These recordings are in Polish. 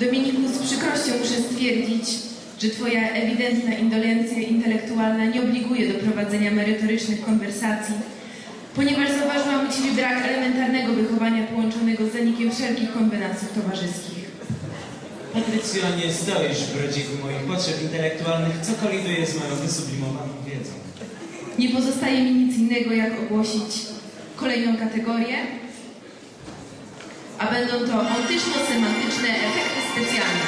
Dominiku, z przykrością muszę stwierdzić, że Twoja ewidentna indolencja intelektualna nie obliguje do prowadzenia merytorycznych konwersacji, ponieważ zauważyłam u Ciebie brak elementarnego wychowania połączonego z zanikiem wszelkich konwenansów towarzyskich. Patrycjo, nie stoisz w brodziku moich potrzeb intelektualnych, co koliduje z moją wysublimowaną wiedzą. Nie pozostaje mi nic innego, jak ogłosić kolejną kategorię, a będą to ontyczno-semantyczne efekty specjalne.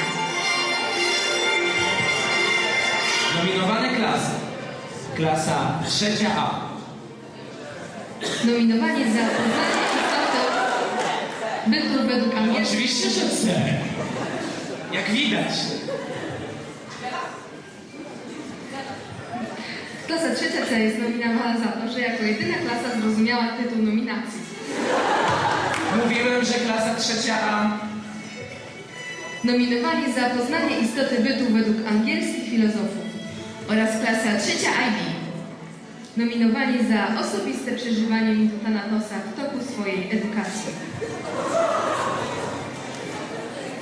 Nominowane klasy. Klasa trzecia A. Nominowanie za poznanie istoty bytu według angielskiego. Oczywiście, że chcę. Jak widać. Klasa trzecia C jest nominowana za to, że jako jedyna klasa zrozumiała tytuł nominacji. Mówiłem, że klasa trzecia A. Nominowanie za poznanie istoty bytu według angielskich filozofów oraz klasa trzecia IB. Nominowanie za osobiste przeżywanie mitu Thanatosa w toku swojej edukacji.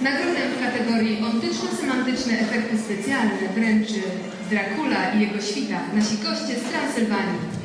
Nagrodę w kategorii ontyczno-semantyczne efekty specjalne wręczy Dracula i jego świta, nasi goście z Transylwanii.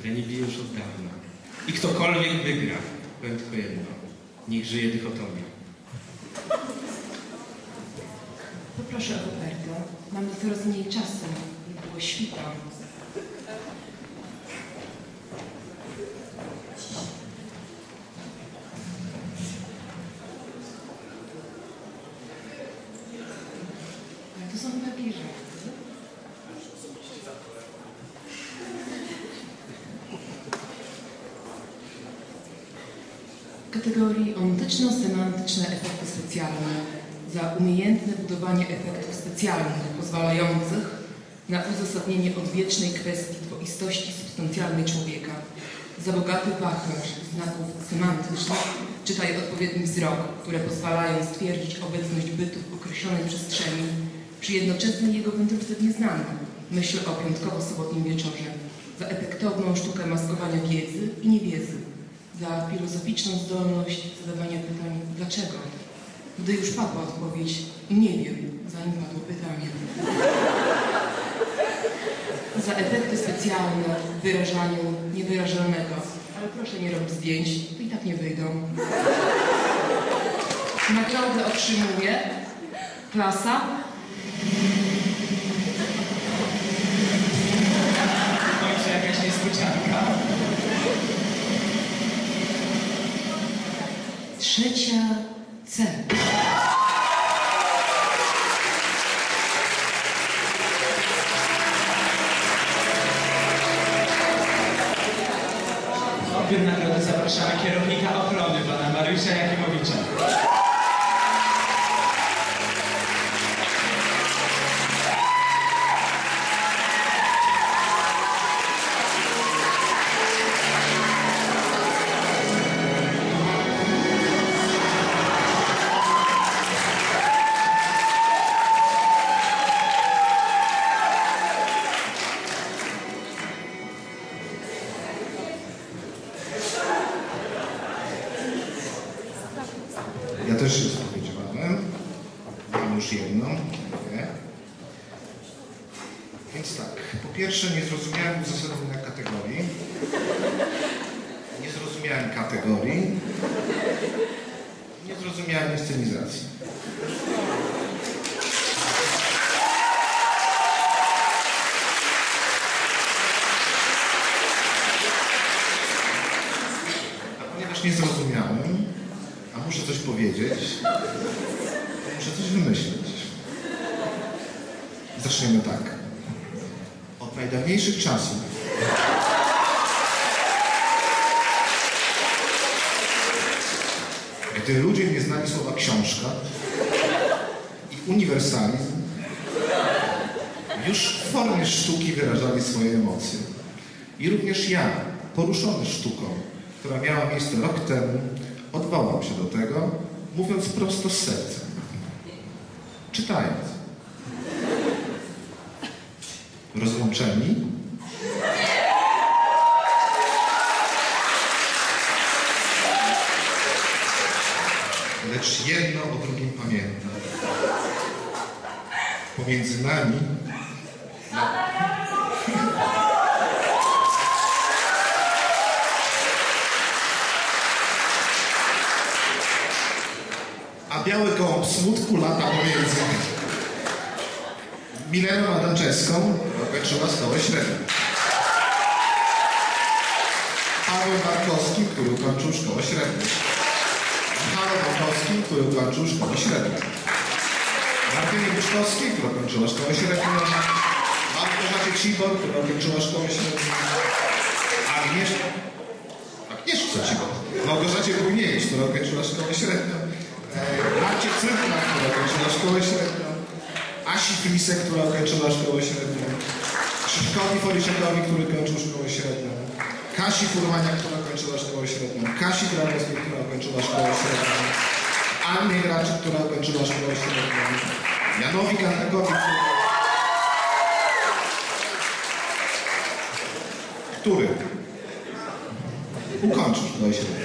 Które nie bije już od dawna. I ktokolwiek wygra, powiem tylko jedno. Niech żyje dychotomia. Poproszę o Roberto. Mamy coraz mniej czasu. Było świta. Ale to są papierze. Kategorii ontyczno-semantyczne efekty specjalne za umiejętne budowanie efektów specjalnych pozwalających na uzasadnienie odwiecznej kwestii dwoistości substancjalnej człowieka, za bogaty wachlarz znaków semantycznych, czytaj odpowiedni wzrok, które pozwalają stwierdzić obecność bytu w określonej przestrzeni przy jednoczesnej jego wędrówce w nieznane. Myśl o piątkowo-sobotnim wieczorze, za efektowną sztukę maskowania wiedzy i niewiedzy, za filozoficzną zdolność zadawania pytań dlaczego, gdy już padła odpowiedź nie wiem, zanim padło pytanie. Za efekty specjalne w wyrażaniu niewyrażalnego, ale proszę nie robić zdjęć, to i tak nie wyjdą. Nagrodę otrzymuje klasa W końcu jakaś niespodzianka. Trzecia C. W nagrodę zapraszamy kierownika ochrony, pana Mariusza Jakimowicza. Ja też się spowiedziałem. Mam już jedną. Dziękuję. Więc tak, po pierwsze nie zrozumiałem uzasadnienia kategorii. Nie zrozumiałem kategorii. Nie zrozumiałem ponieważ nie zrozumiałem, coś powiedzieć, muszę coś wymyślić. Zaczniemy tak. Od najdawniejszych czasów. Gdy ludzie nie znali słowa książka i uniwersalizm, już w formie sztuki wyrażali swoje emocje. I również ja, poruszony sztuką, która miała miejsce rok temu, odwołam się do tego, mówiąc prosto z serca. Czytając. Rozłączeni? Lecz jedno o drugim pamięta. Pomiędzy nami biały gołąb smutku lata pomiędzy Mileną Adamczewską, kończyła szkołę średnią. Pawłem Barkowskim, który ukończył szkołę średnią. Michałem Barkowskim, który ukończył szkołę średnią. Martynie Buczkowskiej, która ukończyła szkołę średnią. Małgorzacie Cibor, która ukończyła szkołę średnią. Agnieszka... Agnieszka Cibor. Małgorzacie Bujniewicz, która ukończyła szkołę średnią. Marcie Cyrkla, która ukończyła szkołę średnią. Asi Flisek, która ukończyła szkołę średnią. Krzyszkowi Foliczekowi, który ukończył szkołę średnią. Kasi Furmania, która ukończyła szkołę średnią. Kasi Grabowskiej, która ukończyła szkołę średnią. Annie Graczyk, która ukończyła szkołę średnią. Janowi Gantekowi, który... który ukończył szkołę średnią.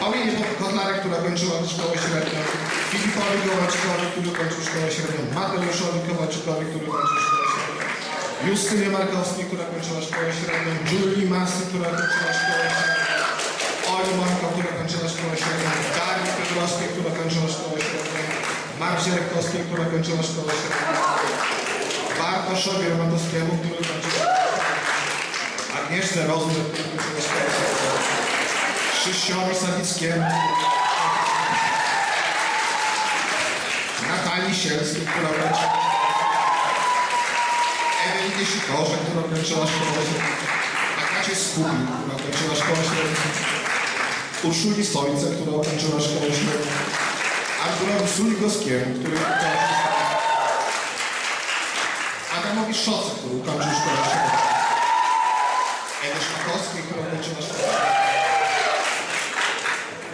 Paulinie Kotlarek, która kończyła szkołę średnią. Filipowi Kowaczykowi, który kończył szkołę średnią. Mateuszowi Kowaczykowi, który kończył szkołę średnią. Justynie Markowskiej, która kończyła szkołę średnią. Julii Masy, która kończyła szkołę średnią. Oli Manko, która kończyła szkołę średnią. Darii Piotrowskiej, która kończyła szkołę średnią. Marcie Rekkowskiej, która kończyła szkołę średnią. Bartoszowi Romanowskiemu, który kończył szkołę średnią. Agnieszce Rozum, która kończyła szkołę średnią. Krzysiowi Sawickiemu. Natalii Sielskiej, która kończyła Ewelinie Sikorze, która kończyła szkołę średnią. Agacie Skubi, która kończyła szkołę średnią. Urszuli Sojce, która ukończyła szkołę średnią. Arturowi Suligowskiemu, który ukończył Adamowi Szoce, który ukończył szkołę średnią. Ewie Szmakowskiej, która ukończyła szkołę średnią.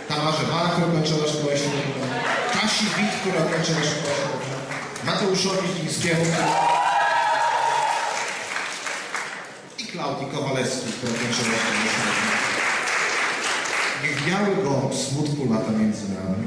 Tamarze Mala, która kończyła szkołę która kończyła szkołę średnią. Mateuszowi Lińskiemu, który... i Klaudii Kowalewskiej, która kończyła. Niech biały gąb smutku lata między nami.